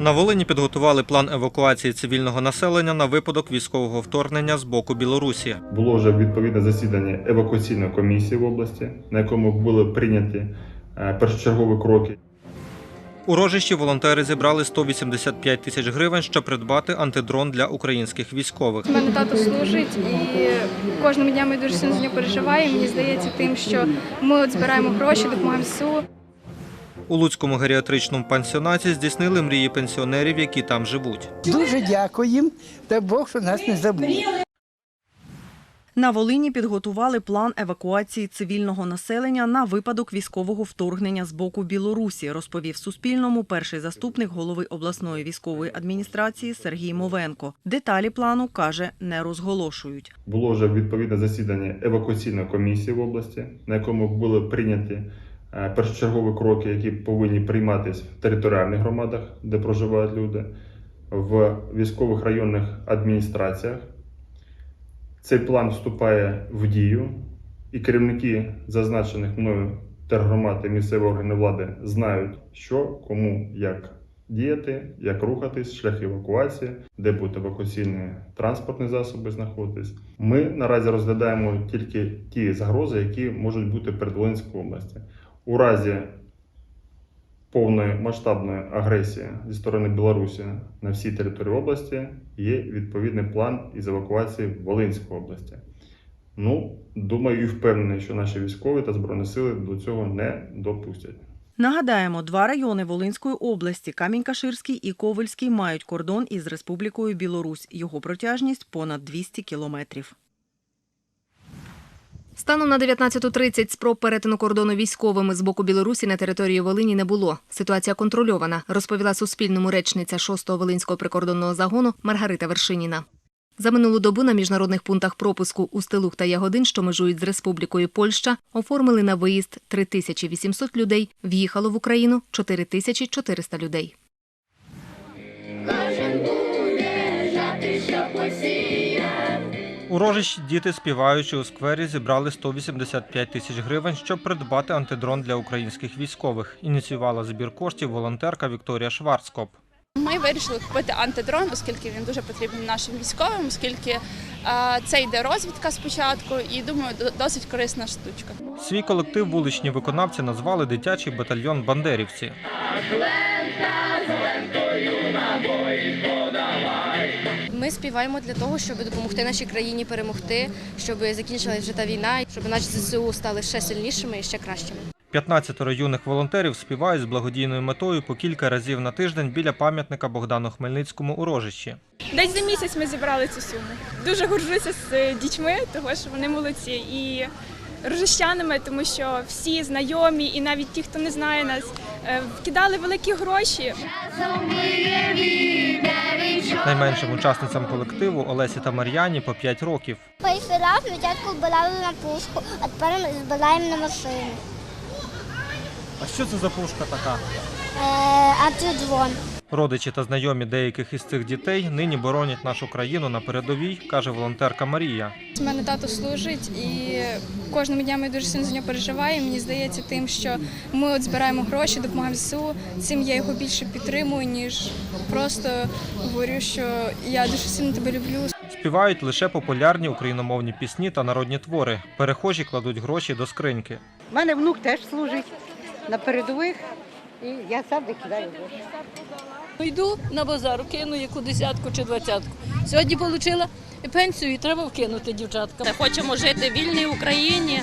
На Волині підготували план евакуації цивільного населення на випадок військового вторгнення з боку Білорусі. Було вже відповідне засідання евакуаційної комісії в області, на якому були прийняті е, першочергові кроки. У рожищі волонтери зібрали 185 тисяч гривень, щоб придбати антидрон для українських військових. У мене тато служить і кожним днем я дуже сильно за нього переживаю. Мені здається, тим, що ми от збираємо гроші, допомагаємо ЗСУ. У Луцькому геріатричному пансіонаті здійснили мрії пенсіонерів, які там живуть. Дуже дякуємо, та Бог, що нас не забув. На Волині підготували план евакуації цивільного населення на випадок військового вторгнення з боку Білорусі, розповів Суспільному перший заступник голови обласної військової адміністрації Сергій Мовенко. Деталі плану каже, не розголошують. Було вже відповідне засідання евакуаційної комісії в області, на якому були прийняті першочергові кроки, які повинні прийматися в територіальних громадах, де проживають люди, в військових районних адміністраціях. Цей план вступає в дію, і керівники зазначених мною тергромад і місцеві органи влади знають, що кому як діяти, як рухатись, шлях евакуації, де будуть евакуаційні транспортні засоби знаходитись. Ми наразі розглядаємо тільки ті загрози, які можуть бути перед Волинською області. У разі повної масштабної агресії зі сторони Білорусі на всій території області є відповідний план із евакуації Волинської області. Ну, думаю і впевнений, що наші військові та збройні сили до цього не допустять. Нагадаємо, два райони Волинської області Камінь-Каширський і Ковельський мають кордон із Республікою Білорусь. Його протяжність понад 200 кілометрів. Станом на 19.30 спроб перетину кордону військовими з боку Білорусі на території Волині не було. Ситуація контрольована, розповіла Суспільному речниця 6-го Волинського прикордонного загону Маргарита Вершиніна. За минулу добу на міжнародних пунктах пропуску у Стилух та Ягодин, що межують з Республікою Польща, оформили на виїзд 3800 людей, в'їхало в Україну 4400 людей. У рожищі діти, співаючи у сквері, зібрали 185 тисяч гривень, щоб придбати антидрон для українських військових. Ініціювала збір коштів волонтерка Вікторія Шварцкоп. Ми вирішили купити антидрон, оскільки він дуже потрібен нашим військовим, оскільки це йде розвідка спочатку, і думаю, досить корисна штучка. Свій колектив вуличні виконавці назвали дитячий батальйон Бандерівці. Ми співаємо для того, щоб допомогти нашій країні перемогти, щоб закінчилася вже та війна, щоб наші ЗСУ стали ще сильнішими і ще кращими. 15 юних волонтерів співають з благодійною метою по кілька разів на тиждень біля пам'ятника Богдану Хмельницькому у рожищі. Десь за місяць ми зібрали цю суму. Дуже горжуся з е, дітьми, тому що вони молодці і рожищанами, тому що всі знайомі, і навіть ті, хто не знає нас, е, вкидали великі гроші. Найменшим учасницям колективу Олесі та Мар'яні по 5 років. Перший раз ми дядьку збирали на пушку, а тепер ми збираємо на машину. А що це за пушка така? Е, антидрон. Родичі та знайомі деяких із цих дітей нині боронять нашу країну на передовій, каже волонтерка Марія. У мене тато служить і кожним днем я дуже сильно за нього переживаю. Мені здається, тим, що ми от збираємо гроші, допомагаємо ЗСУ. Цим я його більше підтримую, ніж просто говорю, що я дуже сильно тебе люблю. Співають лише популярні україномовні пісні та народні твори. Перехожі кладуть гроші до скриньки. У мене внук теж служить на передових, і я завжди кидаю гроші. Йду на базар, кину яку десятку чи двадцятку. Сьогодні отримала пенсію і треба вкинути дівчатка. Хочемо жити в вільній Україні,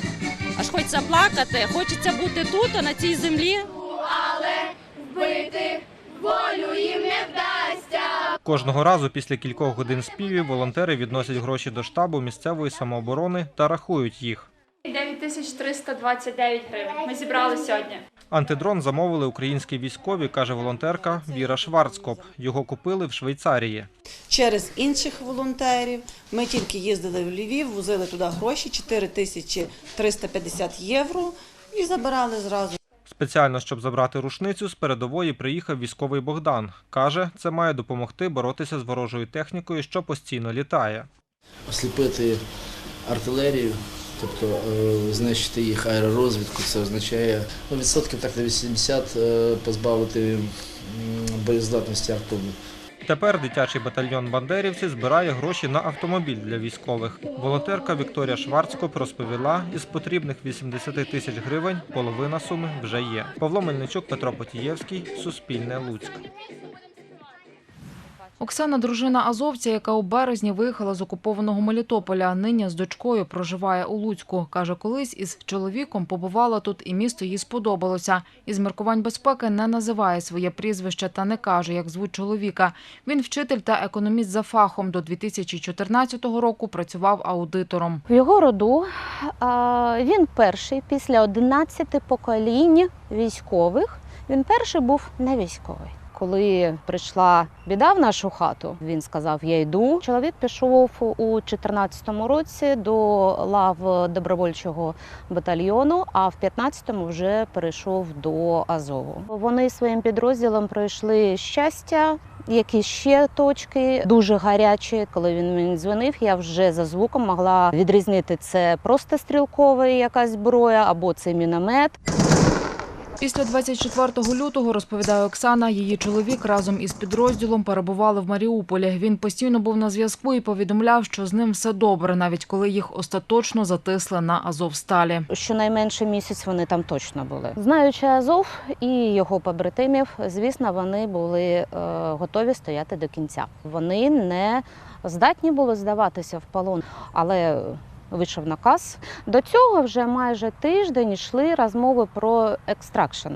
аж хоч заплакати, хочеться бути тут, а на цій землі. Але вбити волю їм дастся. Кожного разу після кількох годин співів волонтери відносять гроші до штабу місцевої самооборони та рахують їх. 9329 гривень. Ми зібрали сьогодні. Антидрон замовили українські військові, каже волонтерка Віра Шварцкоп. Його купили в Швейцарії. Через інших волонтерів ми тільки їздили в Львів, возили туди гроші 4 тисячі 350 євро і забирали зразу. Спеціально, щоб забрати рушницю, з передової приїхав військовий Богдан. Каже, це має допомогти боротися з ворожою технікою, що постійно літає. осліпити артилерію, тобто е, знищити їх аеророзвідку. Це означає ну, відсотків так на 80 е, позбавити боєздатності арту. Тепер дитячий батальйон бандерівці збирає гроші на автомобіль для військових. Волонтерка Вікторія Шварцкоп розповіла, із потрібних 80 тисяч гривень половина суми вже є. Павло Мельничук, Петро Потієвський, Суспільне Луцьк. Оксана дружина азовця, яка у березні виїхала з окупованого Мелітополя, нині з дочкою проживає у Луцьку. Каже, колись із чоловіком побувала тут і місто їй сподобалося. Із міркувань безпеки не називає своє прізвище та не каже, як звуть чоловіка. Він вчитель та економіст за фахом. До 2014 року працював аудитором. В його роду він перший після 11 поколінь військових. Він перший був не військовий. Коли прийшла біда в нашу хату, він сказав: Я йду. Чоловік пішов у 14-му році до лав добровольчого батальйону, а в 15-му вже перейшов до Азову. Вони своїм підрозділом пройшли щастя. Які ще точки дуже гарячі. Коли він мені дзвонив, я вже за звуком могла відрізнити це просто стрілкова якась зброя або це міномет. Після 24 лютого, розповідає Оксана, її чоловік разом із підрозділом перебували в Маріуполі. Він постійно був на зв'язку і повідомляв, що з ним все добре, навіть коли їх остаточно затисли на Азовсталі. Щонайменше місяць вони там точно були. Знаючи Азов і його побратимів, звісно, вони були е, готові стояти до кінця. Вони не здатні були здаватися в полон, але вийшов наказ. До цього вже майже тиждень йшли розмови про екстракшн,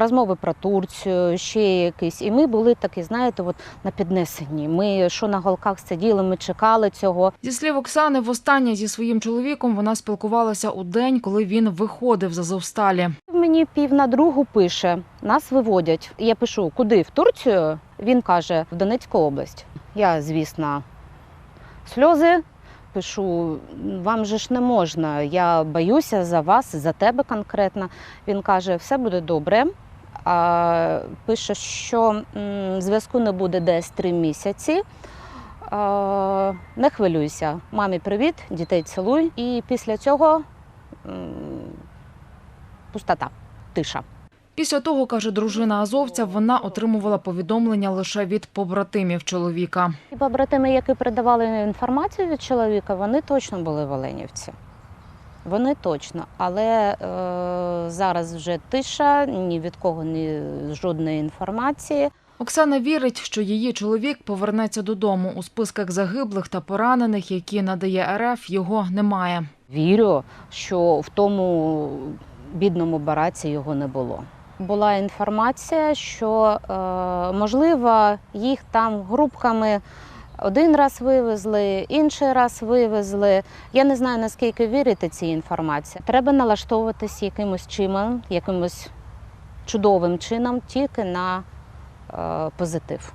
розмови про Турцію, ще якісь. І ми були такі, знаєте, от на піднесенні. Ми що на голках сиділи, ми чекали цього. Зі слів Оксани, востаннє зі своїм чоловіком вона спілкувалася у день, коли він виходив з Азовсталі. Мені пів на другу пише: нас виводять. Я пишу, куди? В Турцію? Він каже, в Донецьку область. Я, звісно, сльози. Пишу, вам же ж не можна. Я боюся за вас, за тебе конкретно. Він каже, все буде добре. А, пише, що зв'язку не буде десь три місяці. А, не хвилюйся. Мамі привіт, дітей цілуй. І після цього м, пустота, тиша. Після того, каже дружина азовця, вона отримувала повідомлення лише від побратимів чоловіка. Побратими, які передавали інформацію від чоловіка, вони точно були в Оленівці. Вони точно. Але е, зараз вже тиша, ні від кого ні жодної інформації. Оксана вірить, що її чоловік повернеться додому. У списках загиблих та поранених, які надає РФ, його немає. Вірю, що в тому бідному бараці його не було. Була інформація, що е, можливо їх там групками один раз вивезли, інший раз вивезли. Я не знаю наскільки вірити цій інформації. Треба налаштовуватись якимось чином, якимось чудовим чином тільки на е, позитив.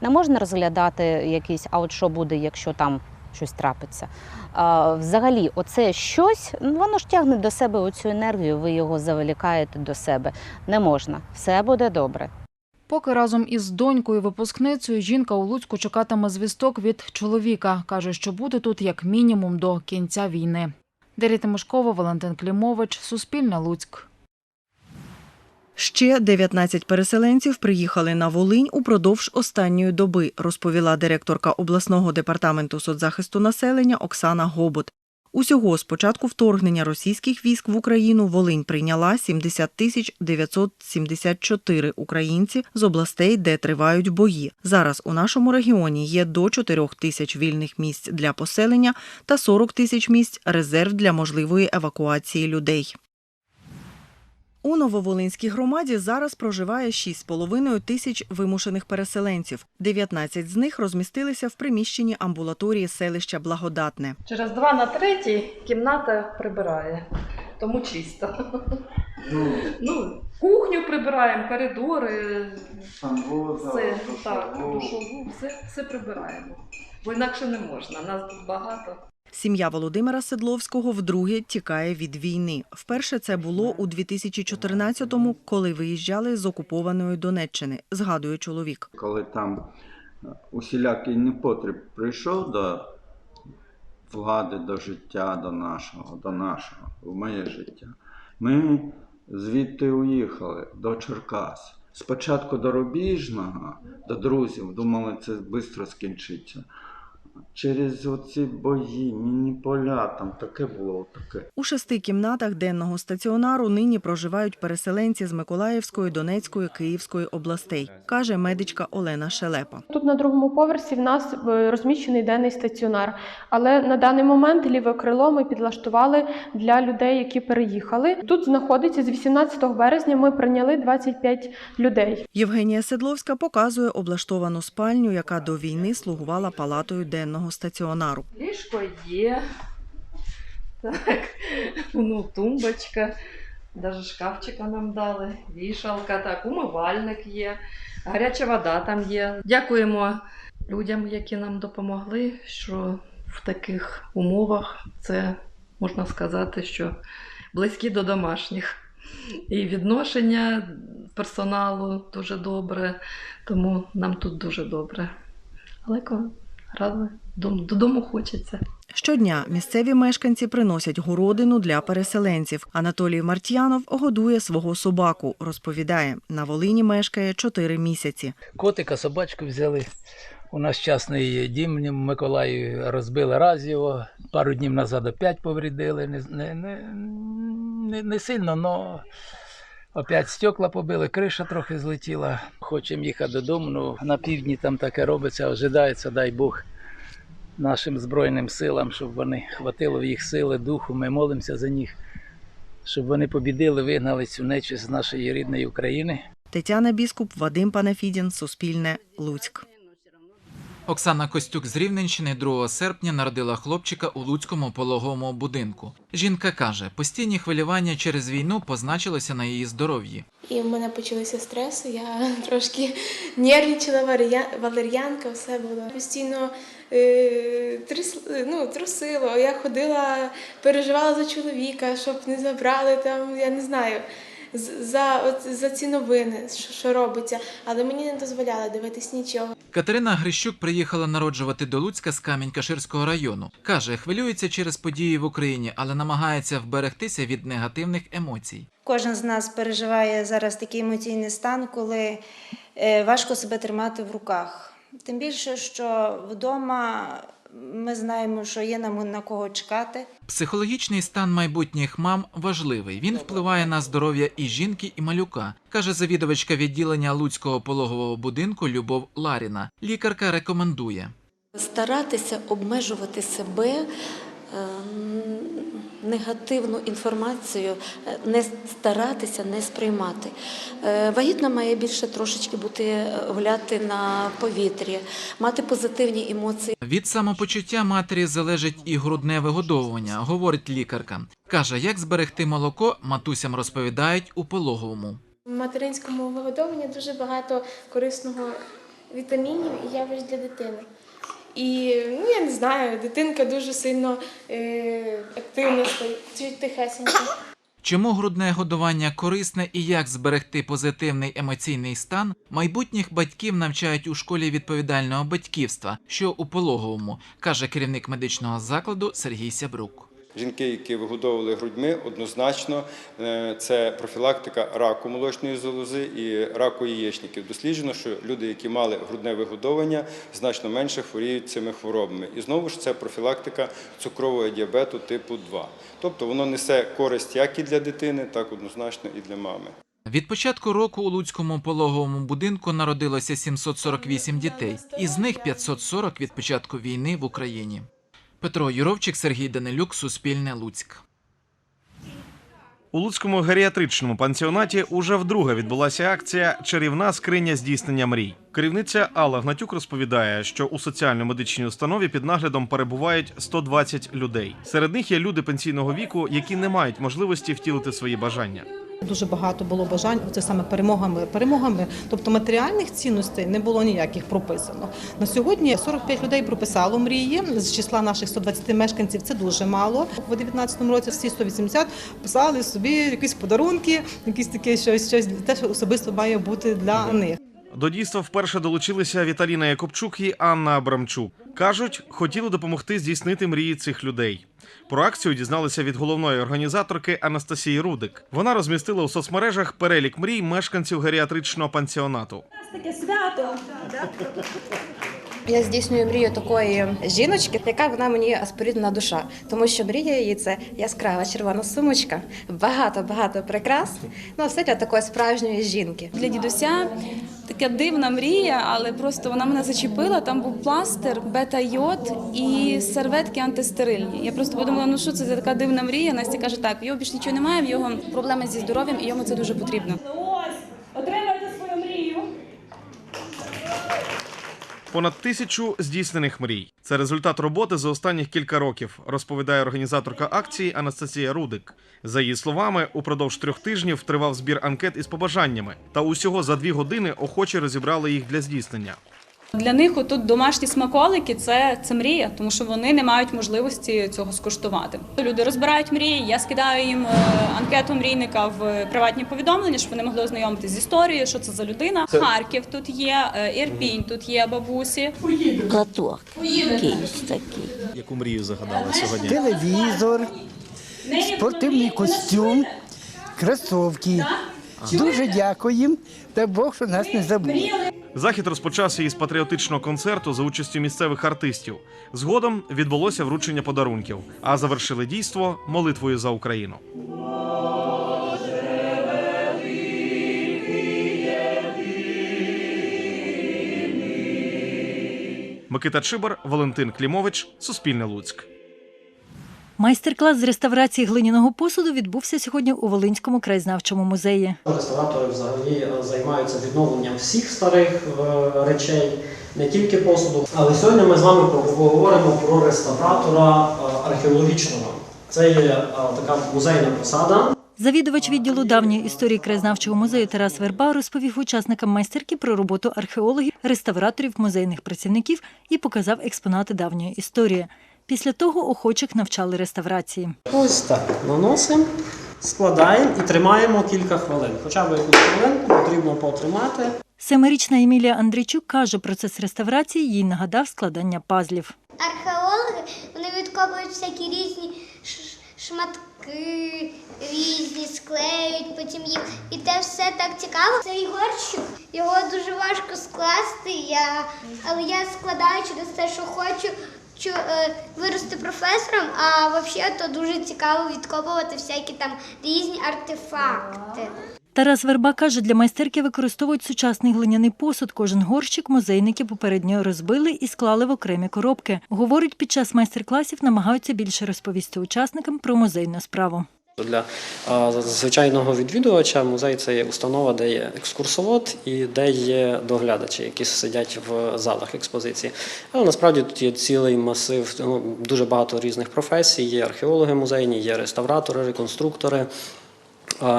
Не можна розглядати якийсь, а от що буде, якщо там щось трапиться. А, взагалі, оце щось, ну, воно ж тягне до себе оцю енергію, ви його заволікаєте до себе. Не можна. Все буде добре. Поки разом із донькою випускницею жінка у Луцьку чекатиме звісток від чоловіка. Каже, що буде тут як мінімум до кінця війни. Дар'я Тимошкова, Валентин Клімович, Суспільне Луцьк. Ще 19 переселенців приїхали на Волинь упродовж останньої доби, розповіла директорка обласного департаменту соцзахисту населення Оксана Гобот. Усього з початку вторгнення російських військ в Україну Волинь прийняла 70 тисяч 974 українці з областей, де тривають бої. Зараз у нашому регіоні є до 4 тисяч вільних місць для поселення та 40 тисяч місць резерв для можливої евакуації людей. У Нововолинській громаді зараз проживає 6,5 тисяч вимушених переселенців. 19 з них розмістилися в приміщенні амбулаторії селища Благодатне. Через два на третій кімната прибирає, тому чисто. Ну, кухню прибираємо, коридори, все, так, душову, все, все прибираємо. Бо інакше не можна, нас тут багато. Сім'я Володимира Седловського вдруге тікає від війни. Вперше це було у 2014-му, коли виїжджали з окупованої Донеччини, згадує чоловік. Коли там усілякий непотріб прийшов до влади, до життя, до нашого, до нашого, в моє життя, ми звідти уїхали до Черкас. спочатку до рубіжного, до друзів, думали, це швидко скінчиться. Через оці бої, міні-поля, там таке було таке. У шести кімнатах денного стаціонару нині проживають переселенці з Миколаївської, Донецької, Київської областей, каже медичка Олена Шелепа. Тут на другому поверсі в нас е, розміщений денний стаціонар. Але на даний момент ліве крило ми підлаштували для людей, які переїхали. Тут знаходиться з 18 березня. Ми прийняли 25 людей. Євгенія Седловська показує облаштовану спальню, яка до війни слугувала палатою денного стаціонару. Ліжко є. Так, ну, тумбочка, навіть шкафчика нам дали, вішалка, так, умивальник є, гаряча вода там є. Дякуємо людям, які нам допомогли, що в таких умовах це можна сказати, що близькі до домашніх. І відношення персоналу дуже добре, тому нам тут дуже добре. Але радо додому хочеться. Щодня місцеві мешканці приносять городину для переселенців. Анатолій Мартьянов годує свого собаку. Розповідає, на Волині мешкає чотири місяці. Котика, собачку взяли. У нас частний дім в Миколаїві розбили раз його, пару днів назад опять повредили. Не, не, не, не, не сильно, але опять стекла побили, криша трохи злетіла. Хочемо їхати додому. Ну, на півдні там таке робиться, ожидається, дай Бог нашим Збройним силам, щоб вони хватило в їх сили, духу. Ми молимося за них, щоб вони побідили, вигнали цю нечість з нашої рідної України. Тетяна Біскуп, Вадим Панафідін, Суспільне, Луцьк. Оксана Костюк з Рівненщини 2 серпня народила хлопчика у Луцькому пологовому будинку. Жінка каже, постійні хвилювання через війну позначилися на її здоров'ї. І в мене почалися стреси, я трошки нервничала, валер'янка, все було. Постійно е, тряс, ну, трусило. Я ходила, переживала за чоловіка, щоб не забрали там, я не знаю, за, от, за ці новини, що, що робиться. Але мені не дозволяли дивитись нічого. Катерина Грищук приїхала народжувати до Луцька з Камінь-Каширського району. Каже, хвилюється через події в Україні, але намагається вберегтися від негативних емоцій. Кожен з нас переживає зараз такий емоційний стан, коли е, важко себе тримати в руках. Тим більше, що вдома ми знаємо, що є нам на кого чекати. Психологічний стан майбутніх мам важливий. Він впливає на здоров'я і жінки, і малюка, каже завідувачка відділення Луцького пологового будинку Любов Ларіна. Лікарка рекомендує. старатися обмежувати себе. Негативну інформацію е, не старатися не сприймати. Е, Вагітна має більше трошечки бути е, гуляти на повітрі, мати позитивні емоції. Від самопочуття матері залежить і грудне вигодовування, говорить лікарка. Каже, як зберегти молоко, матусям розповідають у пологовому. В материнському вигодовуванні дуже багато корисного вітамінів і явищ для дитини. І ну, я не знаю, дитинка дуже сильно е, активно стоїть тихесенько. Чому грудне годування корисне і як зберегти позитивний емоційний стан, майбутніх батьків навчають у школі відповідального батьківства, що у пологовому, каже керівник медичного закладу Сергій Сябрук. Жінки, які вигодовували грудьми, однозначно е, це профілактика раку молочної залози і раку яєчників. Досліджено, що люди, які мали грудне вигодовування, значно менше хворіють цими хворобами. І знову ж це профілактика цукрового діабету типу 2. Тобто воно несе користь як і для дитини, так однозначно і для мами. Від початку року у Луцькому пологовому будинку народилося 748 дітей, із них 540 від початку війни в Україні. Петро Юровчик, Сергій Данилюк, Суспільне Луцьк. У Луцькому геріатричному пансіонаті уже вдруге відбулася акція Чарівна скриня здійснення мрій. Керівниця Алла Гнатюк розповідає, що у соціально-медичній установі під наглядом перебувають 120 людей. Серед них є люди пенсійного віку, які не мають можливості втілити свої бажання. Дуже багато було бажань, це саме перемогами. Перемогами, тобто матеріальних цінностей не було ніяких прописано. На сьогодні 45 людей прописало мрії з числа наших 120 мешканців. Це дуже мало. У 2019 році всі 180 писали собі якісь подарунки, якісь таке щось, щось те, що особисто має бути для них. До дійства вперше долучилися Віталіна Якобчук і Анна Абрамчук. Кажуть, хотіли допомогти здійснити мрії цих людей. Про акцію дізналися від головної організаторки Анастасії Рудик. Вона розмістила у соцмережах перелік мрій мешканців геріатричного пансіонату. Таке свято. Я здійснюю мрію такої жіночки, яка вона мені споріднена душа, тому що мрія її це яскрава червона сумочка, багато багато прикрас. Ну все для такої справжньої жінки. Для дідуся така дивна мрія, але просто вона мене зачепила. Там був пластир, бета-йод і серветки антистерильні. Я просто подумала, ну що це за така дивна мрія. Настя каже, так його більш нічого немає, в його проблеми зі здоров'ям, і йому це дуже потрібно. Ось, отримайте свою мрію. Понад тисячу здійснених мрій. Це результат роботи за останніх кілька років, розповідає організаторка акції Анастасія Рудик. За її словами, упродовж трьох тижнів тривав збір анкет із побажаннями, та усього за дві години охочі розібрали їх для здійснення. Для них отут домашні смаколики це, це мрія, тому що вони не мають можливості цього скуштувати. Люди розбирають мрії. Я скидаю їм е, анкету мрійника в приватні повідомлення, щоб вони могли ознайомитися з історією, що це за людина. Харків тут є, е, Ірпінь тут є бабусі. Платок. Якийсь такий. Яку мрію загадала сьогодні? Телевізор, спортивний костюм, кросовки. Дуже дякуємо. Та Бог, що нас не забув. Захід розпочався із патріотичного концерту за участю місцевих артистів. Згодом відбулося вручення подарунків, а завершили дійство молитвою за Україну. Микита Чибар, Валентин Клімович, Суспільне Луцьк. Майстер-клас з реставрації глиняного посуду відбувся сьогодні у Волинському краєзнавчому музеї. Реставратори взагалі е, займаються відновленням всіх старих е, речей, не тільки посуду. Але сьогодні ми з вами поговоримо про реставратора е, археологічного. Це є така музейна посада. Завідувач відділу давньої історії краєзнавчого музею Тарас Верба розповів учасникам майстерки про роботу археологів, реставраторів, музейних працівників і показав експонати давньої історії. Після того охочих навчали реставрації. Ось так наносимо, складаємо і тримаємо кілька хвилин. Хоча б якусь хвилинку потрібно потримати. Семирічна Емілія Андрійчук каже, процес реставрації їй нагадав складання пазлів. Археологи вони відкопують всякі різні шматки, різні, склеюють потім їх. І те все так цікаво. Цей горщик, його дуже важко скласти, я, але я складаю через те, що хочу чу- е, вирости професором, а взагалі то дуже цікаво відкопувати всякі там різні артефакти. Тарас Верба каже, для майстерки використовують сучасний глиняний посуд. Кожен горщик музейники попередньо розбили і склали в окремі коробки. Говорить, під час майстер-класів намагаються більше розповісти учасникам про музейну справу. Для звичайного відвідувача музей це є установа, де є екскурсовод і де є доглядачі, які сидять в залах експозиції. Але насправді тут є цілий масив, ну, дуже багато різних професій. Є археологи музейні, є реставратори, реконструктори,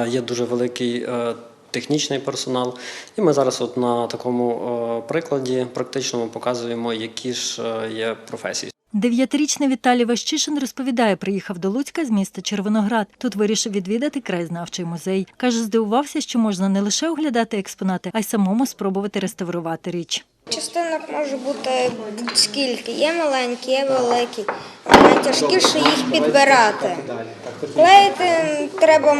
є дуже великий е, технічний персонал. І ми зараз от на такому е, прикладі практичному показуємо, які ж е, є професії. Дев'ятирічний Віталій Ващишин розповідає, приїхав до Луцька з міста Червоноград. Тут вирішив відвідати краєзнавчий музей. Каже, здивувався, що можна не лише оглядати експонати, а й самому спробувати реставрувати річ. Частинок може бути скільки. Є маленькі, є великі. Найтяжкіше їх підбирати. Клеїти треба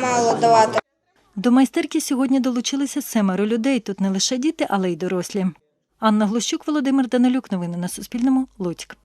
мало давати. До майстерки сьогодні долучилися семеро людей. Тут не лише діти, але й дорослі. Анна Глущук, Володимир Данилюк. Новини на Суспільному. Луцьк.